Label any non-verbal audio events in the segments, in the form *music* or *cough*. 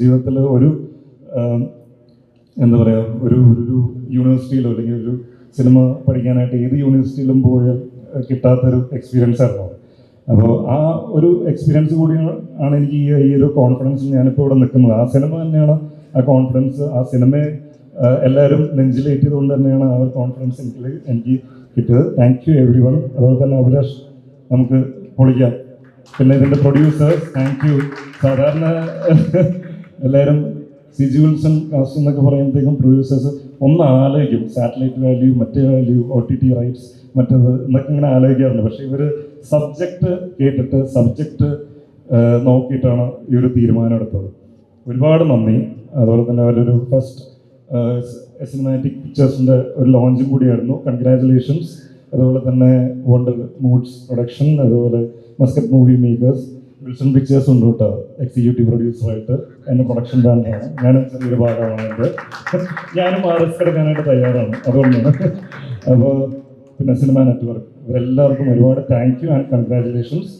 ജീവിതത്തിൽ ഒരു എന്താ പറയുക ഒരു ഒരു യൂണിവേഴ്സിറ്റിയിലോ അല്ലെങ്കിൽ ഒരു സിനിമ പഠിക്കാനായിട്ട് ഏത് യൂണിവേഴ്സിറ്റിയിലും ഏഹ്, കിട്ടാത്തൊരു എക്സ്പീരിയൻസ് ആയിരുന്നു അപ്പോൾ ആ ഒരു എക്സ്പീരിയൻസ് കൂടി ആണ് എനിക്ക് ഈ ഈ ഒരു കോൺഫിഡൻസ് ഞാനിപ്പോൾ ഇവിടെ നിൽക്കുന്നത്. ആ സിനിമ തന്നെയാണ് ആ കോൺഫിഡൻസ് ആ സിനിമയെ എല്ലാവരും നെഞ്ചിലേറ്റിയത് കൊണ്ട് തന്നെയാണ് ആ ഒരു കോൺഫിഡൻസ് എനിക്ക് എനിക്ക് കിട്ടിയത്. താങ്ക് യു എവറി വൺ അതുപോലെ തന്നെ അഭിലാഷ് നമുക്ക് പൊളിക്കാം. പിന്നെ ഇതിന്റെ പ്രൊഡ്യൂസേഴ്സ് താങ്ക് യു സാധാരണ *laughs* എല്ലാവരും സിജി വിൽസൺ കാസ്റ്റ് എന്നൊക്കെ പറയുമ്പോഴത്തേക്കും പ്രൊഡ്യൂസേഴ്സ് ഒന്ന് ആലോചിക്കും സാറ്റലൈറ്റ് വാല്യൂ മറ്റേ value O T T rights മറ്റേത് എന്നൊക്കെ ഇങ്ങനെ ആലോചിക്കാറുണ്ട്. പക്ഷേ ഇവർ സബ്ജക്റ്റ് കേട്ടിട്ട് സബ്ജക്റ്റ് നോക്കിയിട്ടാണ് ഈ ഒരു തീരുമാനം എടുത്തത്. ഒരുപാട് നന്ദി. അതുപോലെ തന്നെ അവരൊരു ഫസ്റ്റ് സിനിമാറ്റിക് പിക്ചേഴ്സിന്റെ ഒരു ലോഞ്ചും കൂടിയായിരുന്നു. കൺഗ്രാറ്റുലേഷൻസ് അതുപോലെ തന്നെ വണ്ടർ മൂഡ്സ് പ്രൊഡക്ഷൻ അതുപോലെ Muscat movie makers Wilson pictures ഉണ്ട് കേട്ടോ. എക്സിക്യൂട്ടീവ് പ്രൊഡ്യൂസറായിട്ട് എന്റെ പ്രൊഡക്ഷൻ ബാൻഡാണ് ഞാൻ ചെറിയൊരു ഭാഗമാണ് എന്റെ. ഞാനും ആ റിസ്ക് എടുക്കാനായിട്ട് തയ്യാറാണ്. അതുകൊണ്ടാണ്. അപ്പോൾ പിന്നെ സിനിമ നെറ്റ്വർക്ക് ഇവരെല്ലാവർക്കും ഒരുപാട് താങ്ക് യു ആൻഡ് കൺഗ്രാറ്റുലേഷൻസ്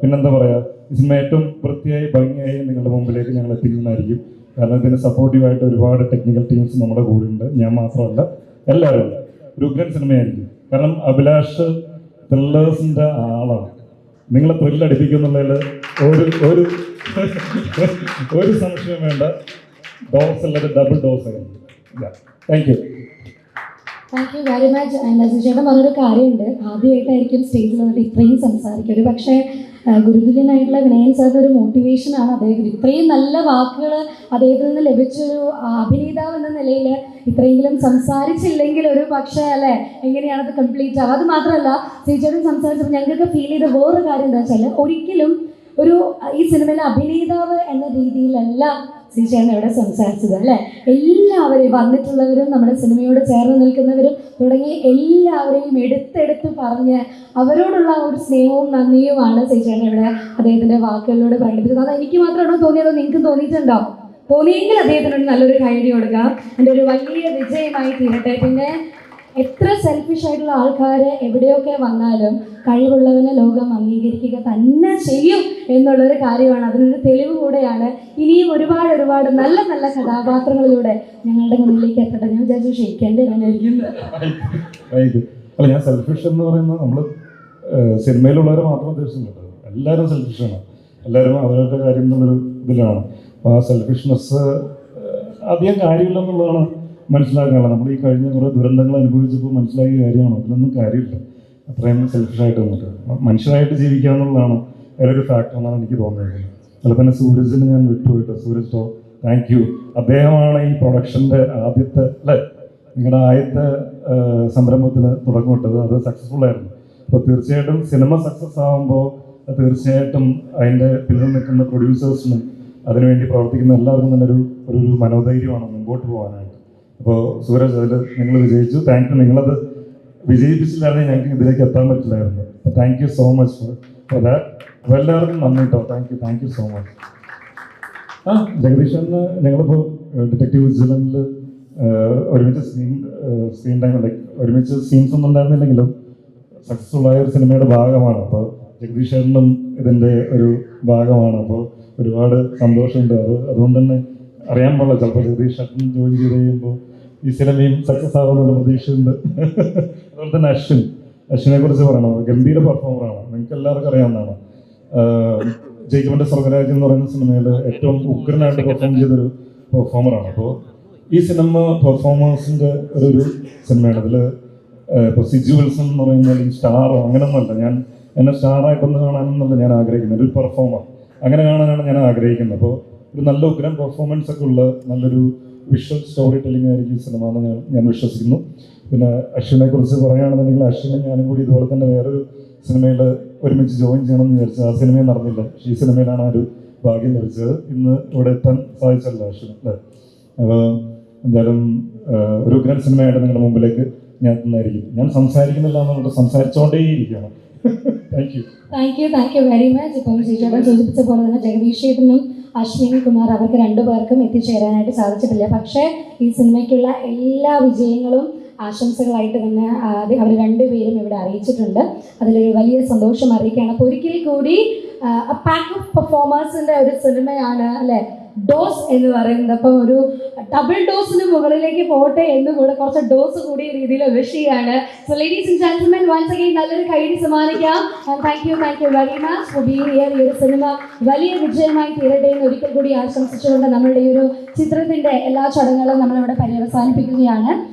പിന്നെന്താ പറയുക ഈ സിനിമ ഏറ്റവും വൃത്തിയായി ഭംഗിയായി നിങ്ങളുടെ മുമ്പിലേക്ക് ഞങ്ങൾ എത്തിക്കുന്നതായിരിക്കും. കാരണം ഇതിന് സപ്പോർട്ടീവായിട്ട് ഒരുപാട് ടെക്നിക്കൽ ടീംസ് നമ്മുടെ കൂടെ ഉണ്ട്. ഞാൻ മാത്രമല്ല എല്ലാവരും ഒരു ഉഗ്രൻ സിനിമയായിരിക്കും കാരണം അഭിലാഷ് ത്രില്ലേഴ്സിന്റെ ആളാണ്. നിങ്ങളെ ത്രില്ലടിപ്പിക്കും ഒരു ഒരു ഒരു സംശയം വേണ്ട. ഡോസ് അല്ലാതെ double dose thank you thank you very much lessee ചേട്ടൻ പറഞ്ഞൊരു കാര്യമുണ്ട്. ആദ്യമായിട്ടായിരിക്കും സ്റ്റേജിൽ വന്നിട്ട് ഇത്രയും സംസാരിക്കും ഒരു പക്ഷേ ഗുരുതുല്യനായിട്ടുള്ള വിനയൻ സാറിന്റെ ഒരു മോട്ടിവേഷനാണ് അദ്ദേഹത്തിന്. ഇത്രയും നല്ല വാക്കുകൾ അദ്ദേഹത്തിൽ നിന്ന് ലഭിച്ചൊരു അഭിനേതാവ് എന്ന നിലയിൽ ഇത്രയെങ്കിലും സംസാരിച്ചില്ലെങ്കിൽ ഒരു പക്ഷേ അല്ലേ എങ്ങനെയാണത് കംപ്ലീറ്റ് ആവുക? അത് മാത്രമല്ല ചേച്ചിയോടും സംസാരിച്ചപ്പോൾ ഞങ്ങൾക്ക് ഫീൽ ചെയ്ത വേറൊരു കാര്യം എന്താ വെച്ചാൽ ഒരിക്കലും ഒരു ഈ സിനിമയിലെ അഭിനേതാവ് എന്ന രീതിയിലല്ല ശ്രീചേട്ടൻ ഇവിടെ സംസാരിച്ചത് അല്ലേ? എല്ലാവരെയും വന്നിട്ടുള്ളവരും നമ്മുടെ സിനിമയോട് ചേർന്ന് നിൽക്കുന്നവരും തുടങ്ങി എല്ലാവരെയും എടുത്തെടുത്ത് പറഞ്ഞ് അവരോടുള്ള ഒരു സ്നേഹവും നന്ദിയുമാണ് ശ്രീചേട്ടൻ ഇവിടെ അദ്ദേഹത്തിന്റെ വാക്കുകളിലൂടെ പ്രകടിപ്പിച്ചത്. അത് എനിക്ക് മാത്രമാണോ തോന്നിയത്? നിങ്ങൾക്ക് തോന്നിയിട്ടുണ്ടോ? തോന്നിയെങ്കിൽ അദ്ദേഹത്തിനോട് നല്ലൊരു കൈയടി കൊടുക്കാം. എന്റെ ഒരു വലിയ വിജയമായി തീരട്ടെ. പിന്നെ എത്ര സെൽഫിഷ് ആയിട്ടുള്ള ആൾക്കാർ എവിടെയൊക്കെ വന്നാലും കഴിവുള്ളവനെ ലോകം അംഗീകരിക്കുക തന്നെ ചെയ്യും എന്നുള്ളൊരു കാര്യമാണ്. അതിനൊരു തെളിവ് കൂടെയാണ് ഇനിയും ഒരുപാട് ഒരുപാട് നല്ല നല്ല കഥാപാത്രങ്ങളിലൂടെ ഞങ്ങളുടെ മുന്നിലേക്ക് എത്തട്ടെ. ഞാൻ വിചാരിച്ചു ക്ഷയിക്കേണ്ടി അല്ല ഞാൻ സെൽഫിഷ് എന്ന് പറയുന്നത് നമ്മൾ സിനിമയിലുള്ളവരെ മാത്രം ഉദ്ദേശിച്ചിട്ടുണ്ട് എല്ലാവരും സെൽഫിഷാണ് എല്ലാവരും അവരവരുടെ കാര്യം എന്നുള്ളൊരു ഇതിലാണ്. അപ്പോൾ ആ സെൽഫിഷ്നെസ് അധികം കാര്യമില്ലെന്നുള്ളതാണ് മനസ്സിലാക്കാനുള്ളത് നമ്മൾ ഈ കഴിഞ്ഞ കുറേ ദുരന്തങ്ങൾ അനുഭവിച്ചപ്പോൾ മനസ്സിലാക്കിയ കാര്യമാണ്. അതിലൊന്നും കാര്യമില്ല. അത്രയും സെൽഫിഷായിട്ട് വന്നിട്ട്. മനുഷ്യരായിട്ട് ജീവിക്കുക എന്നുള്ളതാണ് വേറൊരു ഫാക്ടർ എന്നാണ് എനിക്ക് തോന്നിയത് അതുപോലെ തന്നെ സൂരജിന് ഞാൻ വിട്ടുപോയിട്ട്. സൂരജ് ടോ താങ്ക് യു അദ്ദേഹമാണ് ഈ പ്രൊഡക്ഷന്റെ ആദ്യത്തെ അല്ലേ? നിങ്ങളുടെ ആദ്യത്തെ സംരംഭത്തിന് തുടക്കമിട്ടത്. അത് സക്സസ്ഫുൾ ആയിരുന്നു. അപ്പോൾ തീർച്ചയായിട്ടും സിനിമ സക്സസ് ആകുമ്പോൾ തീർച്ചയായിട്ടും അതിന്റെ പിന്നിൽ നിൽക്കുന്ന പ്രൊഡ്യൂസേഴ്സിനും അതിനുവേണ്ടി പ്രവർത്തിക്കുന്ന എല്ലാവർക്കും ഒരു ഒരു മനോധൈര്യമാണ് മുമ്പോട്ട് പോകാനായിട്ട്. അപ്പോൾ സൂരജ് അതിൽ നിങ്ങൾ വിജയിച്ചു. താങ്ക് യു നിങ്ങളത് വിജയിപ്പിച്ചില്ലായിരുന്നെങ്കിൽ ഞങ്ങൾക്ക് ഇതിലേക്ക് എത്താൻ പറ്റില്ലായിരുന്നു. Thank you so much for that എല്ലാവർക്കും നന്ദി കേട്ടോ thank you thank you so much ആ ജഗദീഷന് ഞങ്ങളിപ്പോൾ ഡിറ്റക്റ്റീവ് വിജിലന്റിൽ ഒരുമിച്ച് സീൻ സ്ക്രീൻ ടൈം ലൈക്ക് ഒരുമിച്ച് സീൻസ് ഒന്നും ഉണ്ടായിരുന്നില്ലെങ്കിലും സക്സസ്ഫുൾ ആയ ഒരു സിനിമയുടെ ഭാഗമാണ്. അപ്പോൾ ജഗദീഷനും ഇതിന്റെ ഒരു ഭാഗമാണ്. അപ്പോൾ ഒരുപാട് സന്തോഷമുണ്ട്. അത് അതുകൊണ്ട് തന്നെ അറിയാൻ പാടില്ല. ചിലപ്പോൾ ജഗദീഷ് ചേട്ടൻ ജോയിൻ ചെയ്ത് കഴിയുമ്പോൾ ഈ സിനിമയും സക്സസ് ആകുമെന്നുള്ള പ്രതീക്ഷയുണ്ട്. അതുപോലെ തന്നെ അശ്വിൻ. അശ്വിനെ കുറിച്ച് പറയണം? ഗംഭീര പെർഫോമറാണ് നിങ്ങൾക്ക് എല്ലാവർക്കും അറിയാവുന്നതാണ്. ആഹ് ജയിക്കബിന്റെ സ്വർഗരാജ് എന്ന് പറയുന്ന സിനിമയിൽ ഏറ്റവും ഉഗ്രനായിട്ട് പെർഫോം ചെയ്തൊരു പെർഫോമറാണ് അപ്പോൾ ഈ സിനിമ പെർഫോമേഴ്സിന്റെ ഒരു സിനിമയാണ്. അതിൽ ഇപ്പോൾ സിജു വിൽസൺ എന്ന് പറയുന്ന സ്റ്റാറോ അങ്ങനെയൊന്നുമല്ല ഞാൻ എന്നെ സ്റ്റാറായിട്ടൊന്ന് കാണാനെന്നല്ല ഞാൻ ആഗ്രഹിക്കുന്നത്. ഒരു പെർഫോമർ അങ്ങനെ കാണാനാണ് ഞാൻ ആഗ്രഹിക്കുന്നത്. അപ്പോൾ ഒരു നല്ല ഉഗ്രം പെർഫോമൻസ് ഒക്കെ ഉള്ള നല്ലൊരു വിഷ്വൽ സ്റ്റോറി ടെല്ലിംഗ് ആയിരിക്കും സിനിമ എന്ന് ഞാൻ ഞാൻ വിശ്വസിക്കുന്നു. പിന്നെ അശ്വിനെ കുറിച്ച് പറയുകയാണെന്നുണ്ടെങ്കിൽ അശ്വിനെ ഞാനും കൂടി ഇതുപോലെ തന്നെ വേറൊരു സിനിമയിൽ ഒരുമിച്ച് ജോയിൻ ചെയ്യണം എന്ന് വിചാരിച്ചു. ആ സിനിമയിൽ നടന്നില്ല. ഈ സിനിമയിലാണ് ആ ഒരു ഭാഗ്യം ലഭിച്ചത്. ഇന്ന് ഇവിടെ എത്താൻ സാധിച്ചല്ല അശ്വിൻ അല്ലേ? അപ്പോൾ എന്തായാലും ഒരു ഗ്രാൻഡ് സിനിമയായിട്ട് നിങ്ങളുടെ മുമ്പിലേക്ക് ഞാൻ എത്തുന്നതായിരിക്കും. ഞാൻ സംസാരിക്കുന്നില്ല എന്നുള്ളത് സംസാരിച്ചുകൊണ്ടേയിരിക്കുകയാണ് thank *laughs* you thank you thank you very much ഇപ്പം ചേട്ടൻ സൂചിപ്പിച്ച പോലെ തന്നെ ജഗദീഷ് ചേട്ടനും അശ്വിനി കുമാർ അവർക്ക് രണ്ടുപേർക്കും എത്തിച്ചേരാനായിട്ട് സാധിച്ചിട്ടില്ല. പക്ഷേ ഈ സിനിമയ്ക്കുള്ള എല്ലാ വിജയങ്ങളും ആശംസകളായിട്ട് തന്നെ അവർ രണ്ടുപേരും ഇവിടെ അറിയിച്ചിട്ടുണ്ട്. അതിലൊരു വലിയ സന്തോഷം അറിയിക്കുകയാണ്. അപ്പോൾ ഒരിക്കൽ കൂടി പാക്ക് ഓഫ് പെർഫോമേഴ്സിന്റെ ഒരു സിനിമയാണ് അല്ലേ? ഡോസ് എന്ന് പറയുന്നത്. അപ്പം ഒരു ഡബിൾ ഡോസിന് മുകളിലേക്ക് പോട്ടെ എന്ന് കൂടെ കുറച്ച് ഡോസ് കൂടിയ രീതിയിൽ വിഷ് ചെയ്യാണ്. So ladies and gentlemen once again നല്ലൊരു കൈഡി സമ്മാനിക്കാം. Thank you thank you very much for being here ഈ ഒരു സിനിമ വലിയ വിജയമായി തീരട്ടെ എന്ന് ഒരിക്കൽ കൂടി ആശംസിച്ചുകൊണ്ട് നമ്മളുടെ ഈ ഒരു ചിത്രത്തിന്റെ എല്ലാ ചടങ്ങുകളും നമ്മളിവിടെ പര്യവസാനിപ്പിക്കുകയാണ്.